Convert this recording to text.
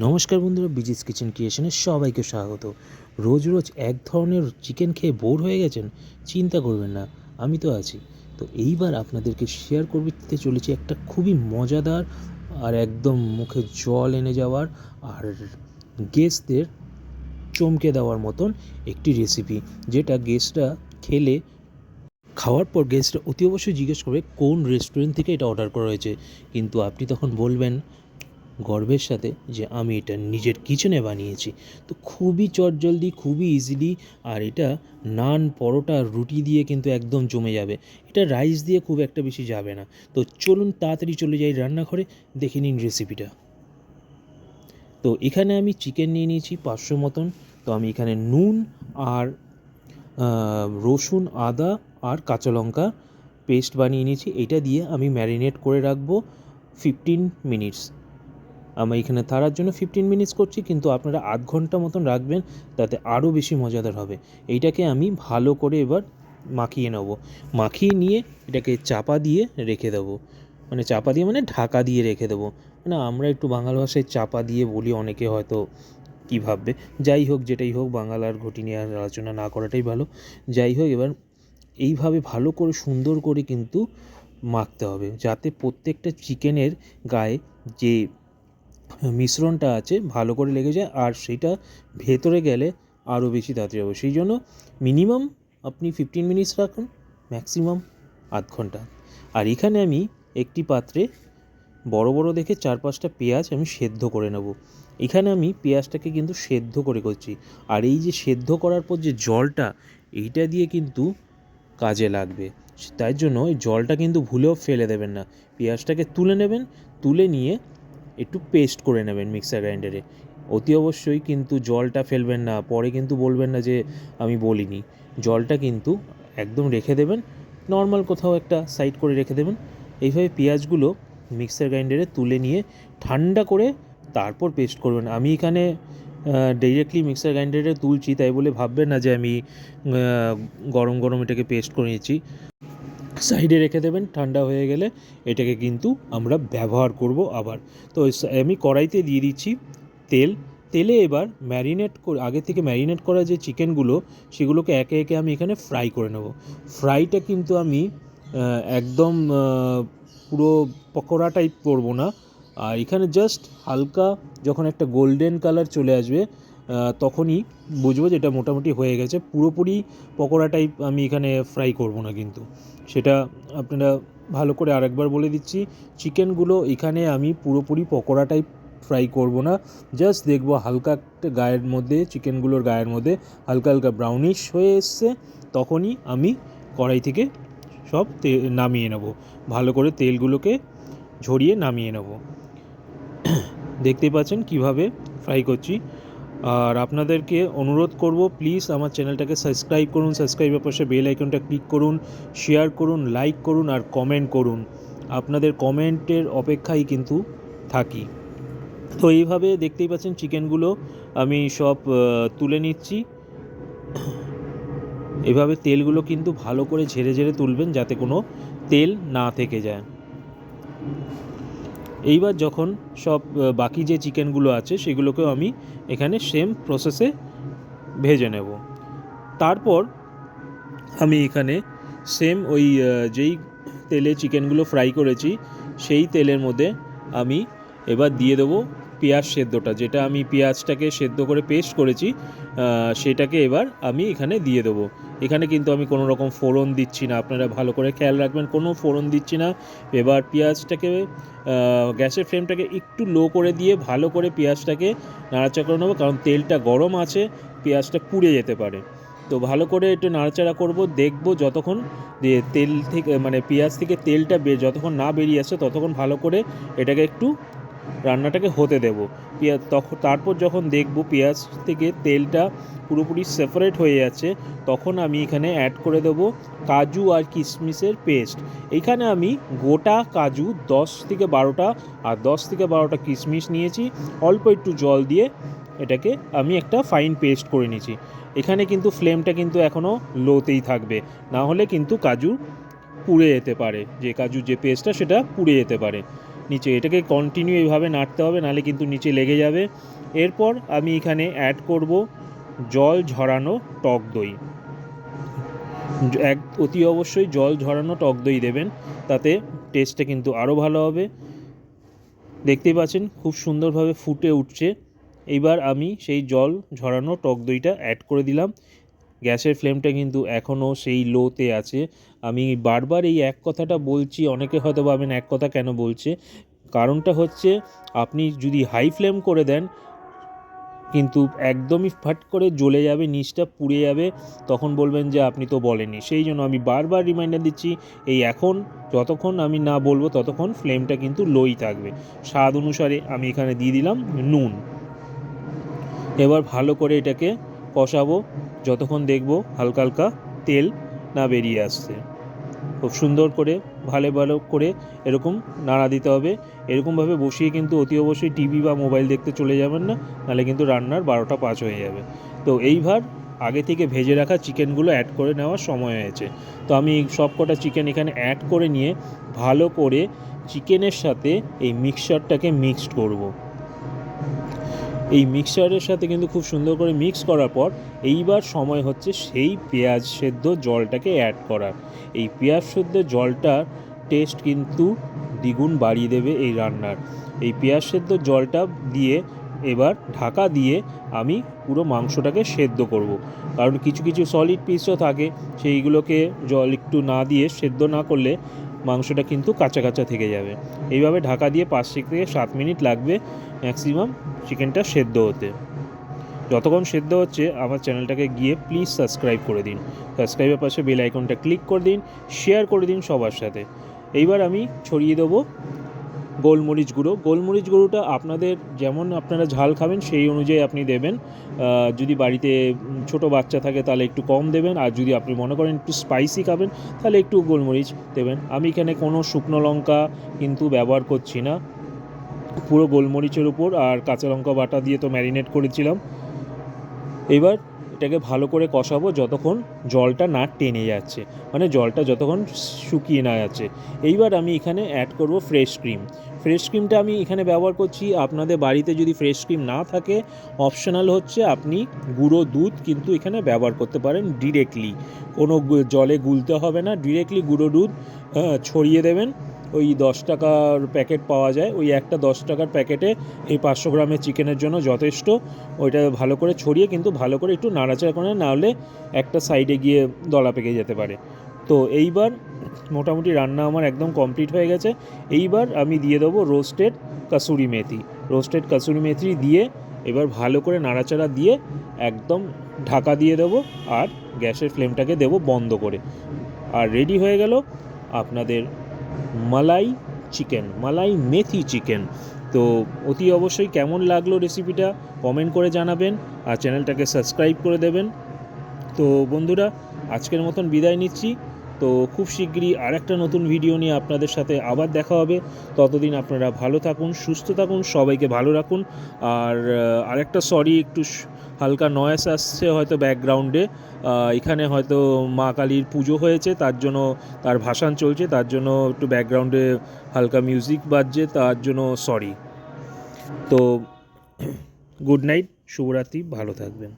নমস্কার বন্ধুরা, বিজিস কিচেন ক্রিয়েশনে সবাইকে স্বাগত। রোজ রোজ এক ধরনের চিকেন খেয়ে বোর হয়ে গেছেন, চিন্তা করবেন না, আমি তো আছি। তো এইবার আপনাদেরকে শেয়ার করতে চলেছি একটা খুবই মজাদার আর একদম মুখে জল এনে যাওয়ার আর গেস্টদের চমকে দেওয়ার মতন একটি রেসিপি যেটা গেস্টরা খেলে, খাওয়ার পর গেস্টরা অতি অবশ্যই জিজ্ঞেস করবে, কোন রেস্টুরেন্ট থেকে এটা অর্ডার করা হয়েছে? কিন্তু আপনি তখন বলবেন গর্বের সাথে যে আমি এটা নিজের কিচেনে বানিয়েছি। তো খুবই চটজলদি, খুবই ইজিলি আর এটা নান, পরোটা, রুটি দিয়ে কিন্তু একদম জমে যাবে। এটা রাইস দিয়ে খুব একটা বেশি যাবে না। তো চলুন তাড়াতাড়ি চলে যাই রান্নাঘরে, দেখে নিন রেসিপিটা তো এখানে আমি চিকেন নিয়ে নিয়েছি পাঁচশো মতন। তো আমি এখানে নুন আর রসুন, আদা আর কাঁচা লঙ্কা পেস্ট বানিয়ে নিয়েছি। এটা দিয়ে আমি ম্যারিনেট করে রাখব ফিফটিন মিনিটস আমি এখানে তারার জন্য ফিফটিন মিনিটস করছি, কিন্তু আপনারা আধ ঘণ্টা মতন রাখবেন, তাতে আরও বেশি মজাদার হবে। এইটাকে আমি ভালো করে এবার মাখিয়ে নেব। মাখিয়ে নিয়ে এটাকে চাপা দিয়ে রেখে দেবো। মানে চাপা দিয়ে মানে ঢাকা দিয়ে রেখে দেবো। মানে আমরা একটু বাংলা ভাষায় চাপা দিয়ে বলি, অনেকে হয়তো কী ভাববে? যাই হোক, যেটাই হোক বাংলা আর ঘটি নিয়ে আলোচনা না করাটাই ভালো। যাই হোক, এবার এইভাবে ভালো করে, সুন্দর করে কিন্তু মাখতে হবে, যাতে প্রত্যেকটা চিকেনের গায়ে যে মিশ্রণটা আছে, ভালো করে লেগে যায় আর সেটা ভেতরে গেলে আরও বেশি তাড়াতাড়ি হবে। সেই জন্য মিনিমাম আপনি ফিফটিন মিনিটস রাখুন ম্যাক্সিমাম আধ ঘণ্টা। আর এখানে আমি একটি পাত্রে বড় বড় দেখে চার পাঁচটা পেঁয়াজ আমি সেদ্ধ করে নেব। এখানে আমি পেঁয়াজটাকে কিন্তু সেদ্ধ করে করছি। আর এই যে সেদ্ধ করার পর যে জলটা, এইটা দিয়ে কিন্তু কাজে লাগবে। তাই জন্য এই জলটা কিন্তু ভুলেও ফেলে দেবেন না। পেঁয়াজটাকে তুলে নেবেন, তুলে নিয়ে একটু পেস্ট করে নেবেন মিক্সার গ্রাইন্ডারে অতি অবশ্যই কিন্তু জলটা ফেলবেন না, পরে কিন্তু বলবেন না যে আমি বলিনি। জলটা কিন্তু একদম রেখে দেবেন নর্মাল কোথাও একটা সাইড করে রেখে দেবেন। এইভাবে পেঁয়াজগুলো মিক্সার গ্রাইন্ডারে তুলে নিয়ে ঠান্ডা করে তারপর পেস্ট করবেন। আমি এখানে ডিরেক্টলি মিক্সার গ্রাইন্ডারে তুলছি, তাই বলে ভাববেন না যে আমি গরম গরম এটাকে পেস্ট করে নিয়েছি সাইডে রেখে দেবেন, ঠান্ডা হয়ে গেলে এটাকে কিন্তু আমরা ব্যবহার করব আবার। তো আমি কড়াইতে দিয়ে দিচ্ছি তেল। তেলে এবার ম্যারিনেট করে, আগে থেকে ম্যারিনেট করা যে চিকেনগুলো, সেগুলোকে একে একে আমি এখানে ফ্রাই করে নেব। ফ্রাইটা কিন্তু আমি একদম পুরো পকোড়া টাইপ করব না। আর এখানে জাস্ট হালকা যখন একটা গোল্ডেন কালার চলে আসবে তখনই বুঝব যে এটা মোটামুটি হয়ে গেছে। পুরোপুরি পকোড়া টাইপ আমি এখানে ফ্রাই করব না কিন্তু। সেটা আপনারা ভালো করে আরেকবার বলে দিচ্ছি। চিকেনগুলো এখানে আমি পুরোপুরি পকোড়া টাইপ ফ্রাই করব না। জাস্ট দেখব হালকা একটা গায়ের মধ্যে, চিকেনগুলোর গায়ের মধ্যে হালকা হালকা ব্রাউনিশ হয়ে এসছে। তখনই আমি কড়াই থেকে সব নামিয়ে নেব। ভালো করে তেলগুলোকে ঝরিয়ে নামিয়ে নেব। দেখতেই পাচ্ছেন কীভাবে ফ্রাই করছি। আর আপনাদেরকে অনুরোধ করব প্লিজ আমার চ্যানেলটাকে সাবস্ক্রাইব করুন সাবস্ক্রাইবের পাশে বেল আইকনটা ক্লিক করুন শেয়ার করুন লাইক করুন আর কমেন্ট করুন। আপনাদের কমেন্টের অপেক্ষায় কিন্তু থাকি। তো এইভাবে দেখতেই পাচ্ছেন চিকেনগুলো আমি সব তুলে নিচ্ছি। এভাবে তেলগুলো কিন্তু ভালো করে ঝেড়ে ঝেড়ে তুলবেন যাতে কোনো তেল না থেকে যায়। এইবার যখন সব বাকি যে চিকেনগুলো আছে সেগুলোকেও আমি এখানে সেম প্রসেসে ভেজে নেব। তারপর আমি এখানে সেম ওই যেই তেলে চিকেনগুলো ফ্রাই করেছি, সেই তেলের মধ্যে আমি এবার দিয়ে দেবো পেঁয়াজ সেদ্ধটা, যেটা আমি পেঁয়াজটাকে সেদ্ধ করে পেস্ট করেছি সেটাকে এবার আমি এখানে দিয়ে দেবো। এখানে কিন্তু আমি কোনো রকম ফোড়ন দিচ্ছি না। আপনারা ভালো করে খেয়াল রাখবেন, কোনো ফোড়ন দিচ্ছি না। এবার পেঁয়াজটাকে গ্যাসের ফ্লেমটাকে একটু লো করে দিয়ে ভালো করে পেঁয়াজটাকে নাড়াচাড়া করে নেব, কারণ তেলটা গরম আছে, পেঁয়াজটা পুড়ে যেতে পারে। তো ভালো করে একটু নাড়াচাড়া করব, দেখব যতক্ষণ দিয়ে তেল থেকে মানে পেঁয়াজ থেকে তেলটা যতক্ষণ না বেরিয়ে আসে ততক্ষণ ভালো করে এটাকে একটু রান্নাটাকে হতে দেব। পেঁয়াজ তখন তারপর যখন দেখব পেঁয়াজ থেকে তেলটা পুরোপুরি সেপারেট হয়ে যাচ্ছে, তখন আমি এখানে অ্যাড করে দেব কাজু আর কিশমিশের পেস্ট এখানে আমি গোটা কাজু দশ থেকে বারোটা আর দশ থেকে বারোটা কিশমিশ নিয়েছি। অল্প একটু জল দিয়ে এটাকে আমি একটা ফাইন পেস্ট করে নিয়েছি। এখানে কিন্তু ফ্লেমটা কিন্তু এখনও লোতেই থাকবে। না হলে কিন্তু কাজু পুড়ে যেতে পারে। যে কাজু যে পেস্টটা সেটা পুড়ে যেতে পারে। নিচে, এটাকে কন্টিনিউ এইভাবে নাড়তে হবে, নাহলে কিন্তু নিচে লেগে যাবে। এরপর আমি এখানে অ্যাড করব জল ঝরানো টক দই। এক, অতি অবশ্যই জল ঝরানো টক দই দেবেন, তাতে টেস্টটা কিন্তু আরও ভালো হবে। দেখতেই পাচ্ছেন, খুব সুন্দরভাবে ফুটে উঠছে। এইবার আমি সেই জল ঝরানো টক দইটা অ্যাড করে দিলাম। গ্যাসের ফ্লেমটা কিন্তু এখনও সেই লোতে আছে। আমি বারবার এই এক কথাটা বলছি, অনেকে হয়তো ভাবেন এক কথা কেন বলছে। কারণটা হচ্ছে, আপনি যদি হাই ফ্লেম করে দেন, কিন্তু একদমই ফাট করে জ্বলে যাবে, নিচটা পুড়ে যাবে, তখন বলবেন যে আপনি তো বলেননি। সেই জন্য আমি বারবার রিমাইন্ডার দিচ্ছি, এই এখন যতক্ষণ আমি না বলব, ততক্ষণ ফ্লেমটা কিন্তু লোই থাকবে। স্বাদ অনুসারে আমি এখানে দিয়ে দিলাম নুন। এবার ভালো করে এটাকে কষাবো, যতক্ষণ দেখব হালকা হালকা তেল না বেরিয়ে আসছে। খুব সুন্দর করে, ভালো ভালো করে এরকম নাড়া দিতে হবে। এরকমভাবে বসিয়ে কিন্তু অতি অবশ্যই টিভি বা মোবাইল দেখতে চলে যাবেন না, নাহলে কিন্তু রান্নার বারোটা পাঁচ হয়ে যাবে। তো এইবার আগে থেকে ভেজে রাখা চিকেনগুলো অ্যাড করে নেওয়ার সময় হয়েছে। তো আমি সব কটা চিকেন এখানে অ্যাড করে নিয়ে ভালো করে চিকেনের সাথে এই মিক্সচারটাকে মিক্সড করব। এই মিক্সচারের সাথে কিন্তু খুব সুন্দর করে মিক্স করার পর এইবার সময় হচ্ছে সেই পেঁয়াজ সেদ্ধ জলটাকে অ্যাড করার এই পেঁয়াজ সেদ্ধ জলটার টেস্ট কিন্তু দ্বিগুণ বাড়িয়ে দেবে এই রান্নার এই পেঁয়াজ সেদ্ধ জলটা দিয়ে এবার ঢাকা দিয়ে আমি পুরো মাংসটাকে সেদ্ধ করব। কারণ কিছু কিছু সলিড পিসও থাকে, সেইগুলোকে জল একটু না দিয়ে সেদ্ধ না করলে মাংসটা কিন্তু কাঁচা কাঁচা থেকে যাবে। এইভাবে ঢাকা দিয়ে পাঁচ থেকে সাত মিনিট লাগবে ম্যাক্সিমাম চিকেনটা সেদ্ধ হতে। যতক্ষণ সেদ্ধ হচ্ছে, আমার চ্যানেলটাকে গিয়ে প্লিজ সাবস্ক্রাইব করে দিন। সাবস্ক্রাইবের পাশে বেল আইকনটা ক্লিক করে দিন, শেয়ার করে দিন সবার সাথে। এইবার আমি ছড়িয়ে দেবো গোলমরিচ গুঁড়ো। গোলমরিচ গুঁড়োটা আপনাদের যেমন আপনারা ঝাল খাবেন, সেই অনুযায়ী আপনি দেবেন। যদি বাড়িতে ছোট বাচ্চা থাকে তাহলে একটু কম দেবেন, আর যদি আপনি মনে করেন একটু স্পাইসি খাবেন, তাহলে একটু গোলমরিচ দেবেন। আমি এখানে কোনো শুকনো লঙ্কা কিন্তু ব্যবহার করছি না। পুরো গোলমরিচের উপর আর কাঁচা লঙ্কা বাটা দিয়ে তো ম্যারিনেট করেছিলাম। এবার এটাকে ভালো করে কষাবো যতক্ষণ জলটা না টেনে যাচ্ছে। মানে জলটা যতক্ষণ শুকিয়ে না যাচ্ছে। এইবার আমি এখানে অ্যাড করব ফ্রেশ ক্রিম ফ্রেশ ক্রিমটা আমি এখানে ব্যবহার করছি। আপনাদের বাড়িতে যদি ফ্রেশ ক্রিম না থাকে অপশনাল হচ্ছে আপনি গুঁড়ো দুধ কিন্তু এখানে ব্যবহার করতে পারেন ডিরেক্টলি কোনো জলে গুলতে হবে না। ডিরেক্টলি গুঁড়ো দুধ হ্যাঁ, ছড়িয়ে দেবেন। ওই দশ টাকার প্যাকেট পাওয়া যায়। ওই একটা দশ টাকার প্যাকেটে এই পাঁচশো গ্রামের চিকেনের জন্য যথেষ্ট। ওইটা ভালো করে ছড়িয়ে কিন্তু ভালো করে একটু নাড়াচাড়া করে না হলে একটা সাইডে গিয়ে দলা পেকে যেতে পারে। তো এইবার মোটামুটি রান্না আমার একদম কমপ্লিট হয়ে গেছে। এইবার আমি দিয়ে দেবো রোস্টেড কাসুরি মেথি। রোস্টেড কাসুরি মেথি দিয়ে এবার ভালো করে নাড়াচাড়া দিয়ে একদম ঢাকা দিয়ে দেবো আর গ্যাসের ফ্লেমটাকে দেবো বন্ধ করে। আর রেডি হয়ে গেল আপনাদের মালাই চিকেন, মালাই মেথি চিকেন। তো অতি অবশ্যই কেমন লাগল রেসিপিটা কমেন্ট করে জানাবেন আর চ্যানেলটাকে সাবস্ক্রাইব করে দেবেন। তো বন্ধুরা, আজকের মতন বিদায় নিচ্ছি। তো খুব শিগগিরই আর একটা নতুন ভিডিও নিয়ে আপনাদের সাথে আবার দেখা হবে। ততদিন আপনারা ভালো থাকুন, সুস্থ থাকুন, সবাইকে ভালো রাখুন। আর আরেকটা সরি একটু হালকা নয়েস আসছে হয়তো ব্যাকগ্রাউন্ডে এখানে হয়তো মা কালীর পুজো হয়েছে, তার জন্য তার ভাসান চলছে, তার জন্য একটু ব্যাকগ্রাউন্ডে হালকা মিউজিক বাজছে, তার জন্য সরি তো গুড নাইট শুভরাত্রি, ভালো থাকবেন।